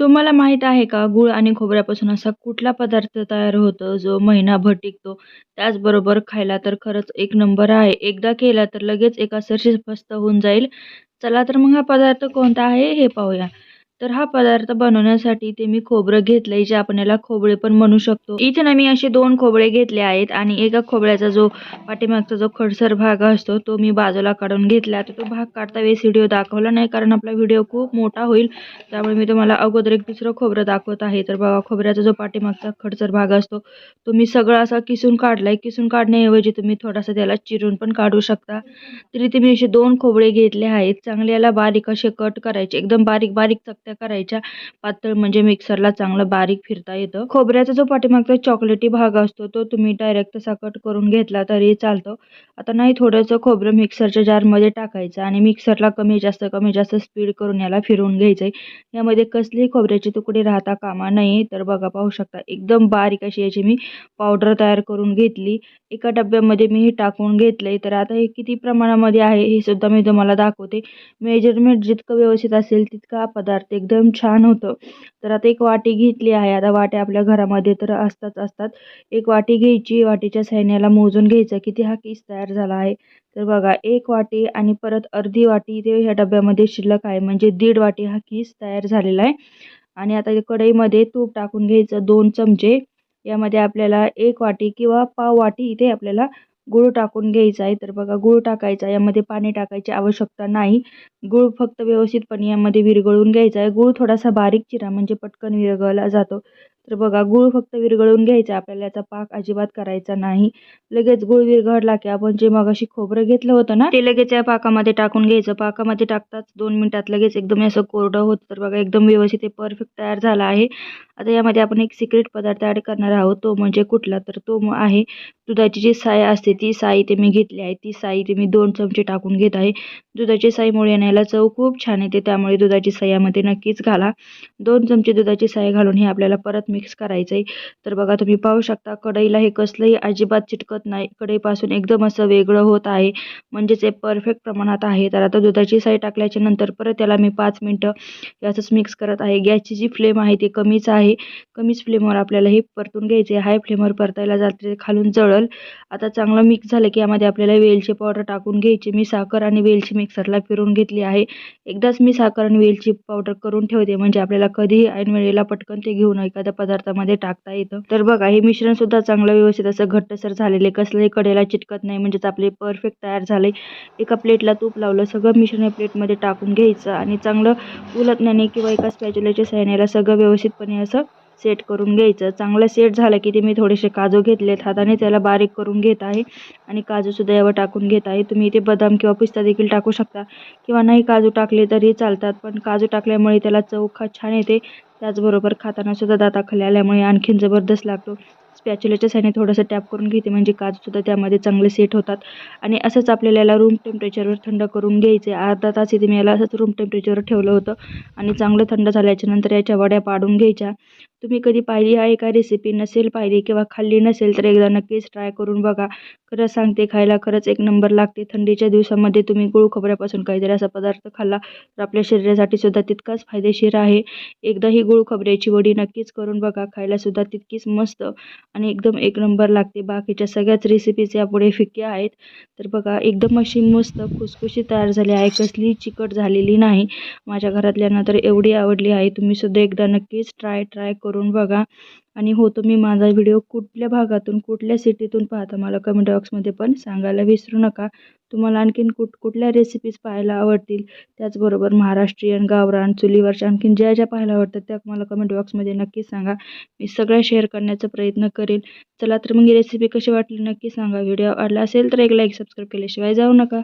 तुम्हाला माहीत आहे का गूळ आणि खोबऱ्यापासून असा कुठला पदार्थ तयार होतो जो महिनाभर टिकतो? त्याचबरोबर खायला तर खरंच एक नंबर आहे. एकदा केला तर लगेच एका सरशी फस्त होऊन जाईल. चला तर मग हा पदार्थ कोणता आहे हे पाहूया. तर हा पदार्थ बनवण्यासाठी ते मी खोबरं घेतलंय जे आपण याला खोबरे पण म्हणू शकतो. इथे ना मी असे दोन खोबरे घेतले आहेत आणि एका खोबऱ्याचा जो पाठीमागचा जो खडसर भाग असतो तो मी बाजूला काढून घेतला. तर तो भाग काढता वेळेस व्हिडिओ दाखवला नाही कारण आपला व्हिडिओ खूप मोठा होईल. त्यामुळे मी तुम्हाला अगोदर एक दुसरं खोबरं दाखवत आहे. तर बघा खोबऱ्याचा जो पाठीमागचा खडसर भाग असतो तो मी सगळा असा किसून काढलाय. किसून काढण्याऐवजी तुम्ही थोडासा त्याला चिरून पण काढू शकता. तरी ते मी असे दोन खोबळे घेतले आहेत. चांगले याला बारीक असे कट करायचे. एकदम बारीक बारीक चकत्या करायच्या. पातळ म्हणजे मिक्सरला चांगलं बारीक फिरता येतं. खोबऱ्याचा जो पाठीमागचा चॉकलेटी भाग असतो तो तुम्ही डायरेक्ट तसा कट करून घेतला तरी चालतो. आता नाही थोडंसं खोबरं मिक्सरच्या जारमध्ये टाकायचं आणि मिक्सरला कमी जास्त कमी जास्त स्पीड करून याला फिरवून घ्यायचं आहे यामध्ये कसलीही खोबऱ्याचे तुकडे राहता कामा नाही तर बघा पाहू शकता. एकदम बारीक अशी याची मी पावडर तयार करून घेतली. एका डब्यामध्ये मी हे टाकून घेतलंय. तर आता हे किती प्रमाणामध्ये आहे हे सुद्धा मी तुम्हाला दाखवते. मेजरमेंट जितकं व्यवस्थित असेल तितका पदार्थ एकदम छान होतं. तर आता एक वाटी घेतली आहे. आता वाट्या आपल्या घरामध्ये तर असतात असतात. एक वाटी घ्यायची. वाटीच्या सैन्याला मोजून घ्यायचं किती हा किस तयार झाला आहे. तर बघा एक वाटी आणि परत अर्धी वाटी इथे ह्या डब्यामध्ये शिल्लक आहे. म्हणजे दीड वाटी हा किस तयार झालेला आहे. आणि आता कढईमध्ये तूप टाकून घ्यायचं दोन चमचे. यामध्ये आपल्याला एक वाटी किंवा पाव वाटी इथे आपल्याला गूळ टाकून घ्यायचा आहे. तर बघा गूळ टाकायचा यामध्ये पाणी टाकायची आवश्यकता नाही. गूळ फक्त व्यवस्थितपणे यामध्ये विरघळून घ्यायचा आहे. गूळ थोडासा बारीक चिरा म्हणजे पटकन विरघळला जातो. तर बघा गूळ फक्त विरघळून घ्यायचा आपल्याला याचा पाक अजिबात करायचा नाही. लगेच गूळ विरघळला की आपण जे मगाशी खोबरं घेतलं होतं ना ते लगेच या पाकामध्ये टाकून घ्यायचं. पाकामध्ये टाकताच दोन मिनिटात लगेच एकदम असं कोरडं होतं. तर बघा एकदम व्यवस्थित परफेक्ट तयार झाला आहे. आता यामध्ये आपण एक सिक्रेट पदार्थ ॲड करणार आहोत. तो म्हणजे कुठला? तर तो आहे दुधाची जी साय असते ती साई ते मी घेतली आहे. ती साई ते मी दोन चमचे टाकून घेत आहे. दुधाची साईमुळे याला चव खूप छान येते. त्यामुळे दुधाची साई यामध्ये नक्कीच घाला. दोन चमचे दुधाची साई घालून हे आपल्याला परत मिक्स करायचं आहे तर बघा तुम्ही पाहू शकता कढईला हे कसलंही अजिबात चिटकत नाही. कढईपासून एकदम असं वेगळं होत आहे. म्हणजेच हे परफेक्ट प्रमाणात आहे. तर आता दुधाची साई टाकल्याच्या नंतर परत त्याला मी पाच मिनटं असंच मिक्स करत आहे. गॅसची जी फ्लेम आहे ती कमीच आहे. कमीच फ्लेमवर आपल्याला हे परतून घ्यायचे हाय फ्लेमवर परतायला जाते खालून जळल. आता चांगलं मिक्स झालं की यामध्ये आपल्याला वेलची पावडर टाकून घ्यायची. मी साखर आणि वेलची मिक्सरला फिरून घेतली आहे. एकदाच मी साखर आणि वेलची पावडर करून ठेवते. म्हणजे आपल्याला कधीही ऐन वेळेला पटकन ते घेऊन एखादा पदार्थामध्ये टाकता येतं. तर बघा हे मिश्रण सुद्धा चांगलं व्यवस्थित असं घट्टसर झालेले कसलंही कडेला चिटकत नाही म्हणजेच आपले परफेक्ट तयार झाले. एका प्लेटला तूप लावलं सगळं मिश्रण प्लेटमध्ये टाकून घ्यायचं आणि चांगलं उलटण्याने किंवा एका स्पॅच्युल्याच्या सहाय्याने सगळं व्यवस्थितपणे असं सेट करून घ्यायचं. चांगलं सेट झालं की ते मी थोडेसे काजू घेतलेत हाताने त्याला बारीक करून घेत आहे. आणि काजूसुद्धा यावर टाकून घेत आहे. तुम्ही इथे बदाम किंवा पिस्ता देखील टाकू शकता. किंवा नाही काजू टाकले तरी चालतात पण काजू टाकल्यामुळे त्याला चव छान येते. त्याचबरोबर खातानासुद्धा दाता दाताखाली आल्यामुळे आणखीन जबरदस्त लागतो. स्पॅच्युलेच्या साईने थोडंसं टॅप करून घेते म्हणजे काजूसुद्धा त्यामध्ये चांगले सेट होतात. आणि असंच आपल्याला याला रूम टेम्परेचरवर थंड करून घ्यायचे अर्धा तास इथे मी याला असंच रूम टेम्परेचरवर ठेवलं होतं. आणि चांगलं थंड झाल्याच्यानंतर याच्या वड्या पाडून घ्यायच्या. तुम्ही कधी पाहिली आहे का रेसिपी नसेल पाहिली किंवा खाल्ली नसेल तर एकदा नक्कीच ट्राय करून बघा. खरंच सांगते खायला खरंच एक नंबर लागते. थंडीच्या दिवसामध्ये तुम्ही गुळ खोबऱ्यापासून काहीतरी असा पदार्थ खाल्ला तर आपल्या शरीरासाठी सुद्धा तितकाच फायदेशीर आहे. एकदा ही गुळ खोबऱ्याची वडी नक्कीच करून बघा. खायलासुद्धा तितकीच मस्त आणि एकदम एक नंबर लागते. बाकीच्या सगळ्याच रेसिपीज यापुढे फिक्या आहेत. तर बघा एकदम अशी मस्त खुसखुशी तयार झाली आहे. कसली चिकट झालेली नाही. माझ्या घरातल्यांना तर एवढी आवडली आहे. तुम्हीसुद्धा एकदा नक्कीच ट्राय ट्राय करून बघा. आणि हो तुम्ही माझा व्हिडिओ कुठल्या भागातून कुठल्या सिटीतून पाहता मला कमेंट बॉक्समध्ये पण सांगायला विसरू नका. तुम्हाला आणखीन कुठ कुठल्या रेसिपीज पाहायला आवडतील त्याचबरोबर महाराष्ट्रीयन गावरान चुलीवरच्या आणखीन ज्या ज्या पाहायला आवडतात त्या मला कमेंट बॉक्समध्ये नक्की सांगा. मी सगळ्या शेअर करण्याचा प्रयत्न करेन. चला तर मग ही रेसिपी कशी वाटली नक्की सांगा. व्हिडिओ आवडला असेल तर एक लाईक सबस्क्राईब केल्याशिवाय जाऊ नका.